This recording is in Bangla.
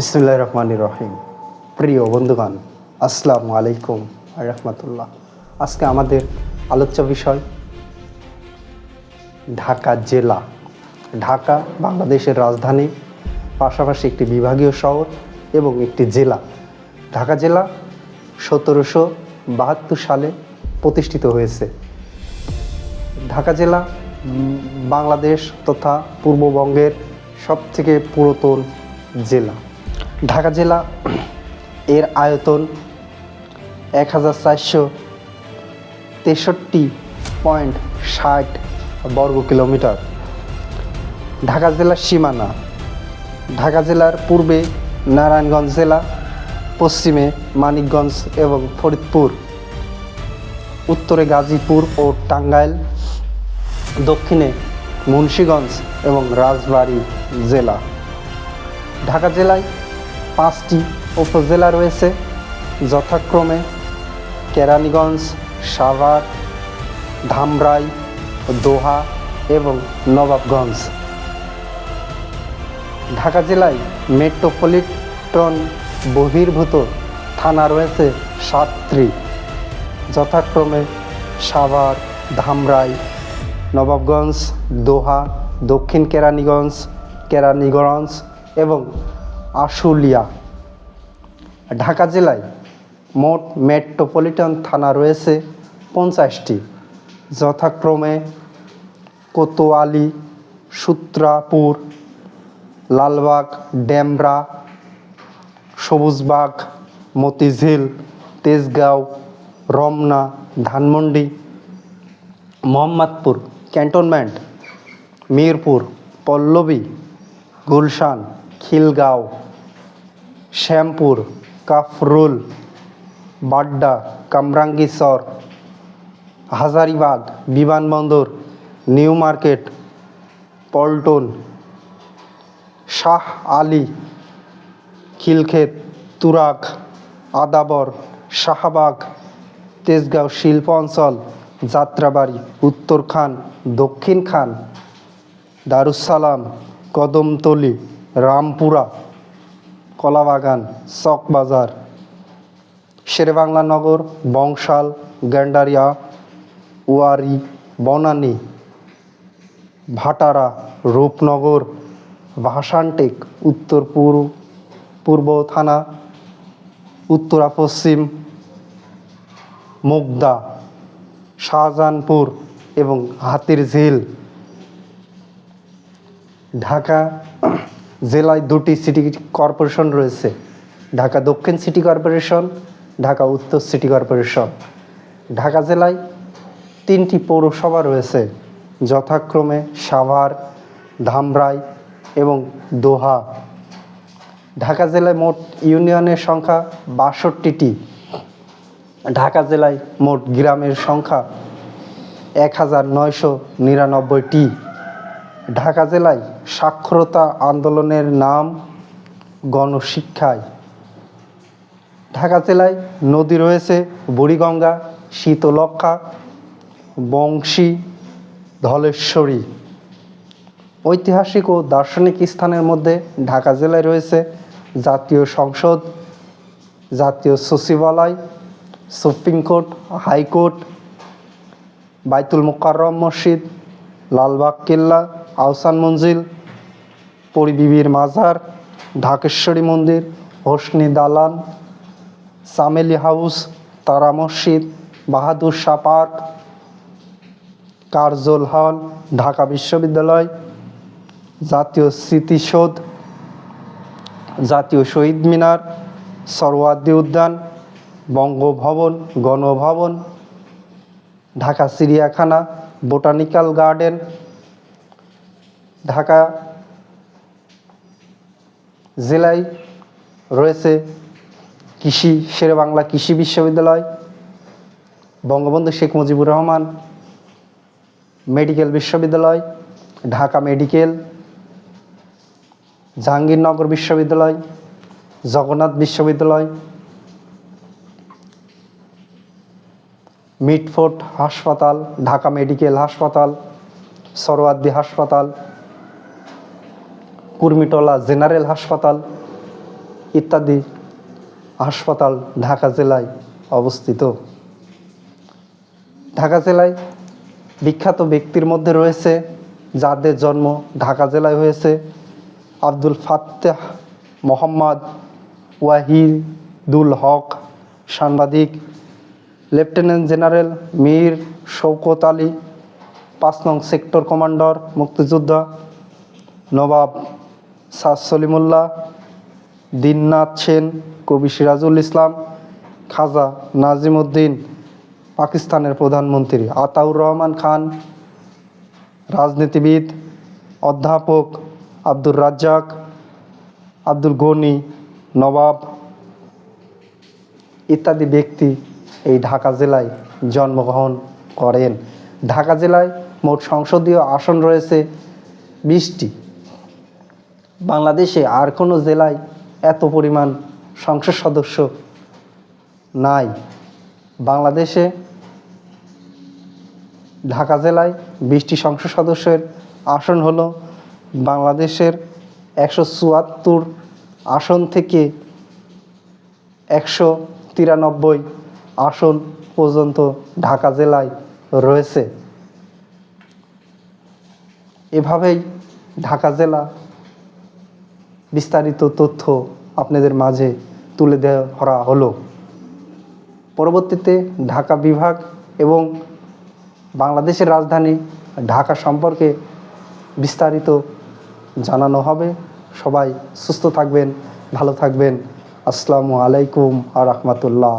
বিসমুল্লাহ রহমান রহিম। প্রিয় বন্ধুগণ, আসসালামু আলাইকুম রহমতুল্লাহ। আজকে আমাদের আলোচ্য বিষয়, ঢাকা জেলা। ঢাকা, বাংলাদেশের রাজধানী, পাশাপাশি একটি বিভাগীয় শহর এবং একটি জেলা। ঢাকা জেলা সতেরোশো বাহাত্তর সালে প্রতিষ্ঠিত হয়েছে। ঢাকা জেলা বাংলাদেশ তথা পূর্ববঙ্গের সবথেকে পুরাতন জেলা। ঢাকা জেলা এর আয়তন এক হাজার চারশো তেষট্টি পয়েন্ট ষাট বর্গ কিলোমিটার। ঢাকা জেলার সীমানা। ঢাকা জেলার পূর্বে নারায়ণগঞ্জ জেলা, পশ্চিমে মানিকগঞ্জ এবং ফরিদপুর। উত্তরে গাজীপুর ও টাঙ্গাইল। দক্ষিণে মুন্সীগঞ্জ এবং রাজবাড়ী জেলা। ঢাকা জেলায় পাঁচটি উপজেলা রয়েছে। যথাক্রমে কেরানীগঞ্জ, সাভার, ধামরাই, দোহা এবং নবাবগঞ্জ। ঢাকা জেলায় মেট্রোপলিটন বহির্ভূত থানা রয়েছে সাতটি। যথাক্রমে সাভার, ধামরাই, নবাবগঞ্জ, দোহা, দক্ষিণ কেরানীগঞ্জ কেরানীগঞ্জ এবং আশুলিয়া। ঢাকা জেলায় মোট মেট্রোপলিটন থানা রয়েছে পঞ্চাশটি। যথাক্রমে Kotwali, Sutrapur, Lalbagh, Demra, Sabujbagh, Motijheel, Tejgaon, Ramna, Dhanmondi, Mohammadpur, Cantonment, Mirpur, Pallabi, Gulshan Khilgaon, Shyampur, Kafrul, Badda, Kamrangirchar, Hazaribagh, Bimanbandar, New Market, Paltan, Shah Ali, Khilkhet, Turag, Adabor, Shahbagh, Tejgaon Shilpa Anchal, Jatrabari, উত্তর খান, দক্ষিণ খান দারুসালাম কদমতলি রামপুরা, কলাবাগান চকবাজার শেরেবাংলা নগর, বংশাল, গ্যান্ডারিয়া, ওয়ারি, বনানী, ভাটারা, রূপনগর, ভাসানটেক, উত্তর পূর্ব পূর্ব থানা, উত্তরা পশ্চিম, মুগদা, শাহজাহানপুর এবং হাতির ঝিল ঢাকা জেলায় দুটি সিটি কর্পোরেশন রয়েছে। ঢাকা দক্ষিণ সিটি কর্পোরেশন ঢাকা উত্তর সিটি কর্পোরেশন ঢাকা জেলায় তিনটি পৌরসভা রয়েছে, যথাক্রমে সাভার, ধামরাই এবং দোহা। ঢাকা জেলায় মোট ইউনিয়নের সংখ্যা বাষট্টিটি। ঢাকা জেলায় মোট গ্রামের সংখ্যা এক হাজার নয়শো নিরানব্বইটি। ঢাকা জেলায় সাক্ষরতা আন্দোলনের নাম গণশিক্ষায়। ঢাকা জেলায় নদী রয়েছে বুড়িগঙ্গা শীতলক্ষা বংশী, ধলেশ্বরী। ঐতিহাসিক ও দার্শনিক স্থানের মধ্যে ঢাকা জেলায় রয়েছে জাতীয় সংসদ, জাতীয় সচিবালয়, সুপ্রিম কোর্ট, হাইকোর্ট, বাইতুল মোকাররম মসজিদ, লালবাগ কেল্লা আহসান মঞ্জিল পরিবিবির মাজার, ঢাকেশ্বরী মন্দির, হোসনি দালান, সামেলি হাউস, তারা মসজিদ, বাহাদুর শাহ পার্ক, কার্জল হল, ঢাকা বিশ্ববিদ্যালয়, জাতীয় স্মৃতিসৌধ, জাতীয় শহীদ মিনার সরওয়ার্দী উদ্যান, বঙ্গভবন, গণভবন, ঢাকা চিড়িয়াখানা, বোটানিক্যাল গার্ডেন ঢাকা জেলায় রয়েছে কৃষি শেরেবাংলা কৃষি বিশ্ববিদ্যালয়, বঙ্গবন্ধু শেখ মুজিবুর রহমান মেডিকেল বিশ্ববিদ্যালয়, ঢাকা মেডিকেল, জাহাঙ্গীরনগর বিশ্ববিদ্যালয়, জগন্নাথ বিশ্ববিদ্যালয় মিটফোর্ট হাসপাতাল, ঢাকা মেডিকেল হাসপাতাল, সরোয়ার্দী হাসপাতাল কুর্মিটোলা জেনারেল হাসপাতাল ইত্যাদি হাসপাতাল ঢাকা জেলায় অবস্থিত। ঢাকা জেলায় বিখ্যাত ব্যক্তির মধ্যে রয়েছে, যাদের জন্ম ঢাকা জেলায় হয়েছে, আব্দুল ফাত্তাহ মোহাম্মদ ওয়াহিদুল হক, সাংবাদিক, লেফটেন্যান্ট জেনারেল মীর শৌকত আলী, পাঁচ নং সেক্টর কমান্ডার, মুক্তিযোদ্ধা, নবাব সাদ সলিমুল্লাহ, দিননাথ সেন, কবি সিরাজুল ইসলাম, খাজা নাজিমুদ্দিন, পাকিস্তানের প্রধানমন্ত্রী আতাউর রহমান খান, রাজনীতিবিদ অধ্যাপক আব্দুর রাজ্জাক, আব্দুল গনি, নবাব ইত্যাদি ব্যক্তি এই ঢাকা জেলায় জন্মগ্রহণ করেন। ঢাকা জেলায় মোট সংসদীয় আসন রয়েছে বিশটি। বাংলাদেশে আর কোনো জেলায় এত পরিমাণ সংসদ সদস্য নাই। বাংলাদেশে ঢাকা জেলায় বিশটি সংসদ সদস্যের আসন হলো বাংলাদেশের একশো চুয়াত্তর আসন থেকে একশো তিরানব্বই আসন পর্যন্ত ঢাকা জেলায় রয়েছে। এভাবেই ঢাকা জেলা বিস্তারিত তথ্য আপনাদের মাঝে তুলে ধরা হলো। পরবর্তীতে ঢাকা বিভাগ এবং বাংলাদেশের রাজধানী ঢাকা সম্পর্কে বিস্তারিত জানানো হবে। সবাই সুস্থ থাকবেন, ভালো থাকবেন। আসসালামু আলাইকুম আ রহমতুল্লাহ।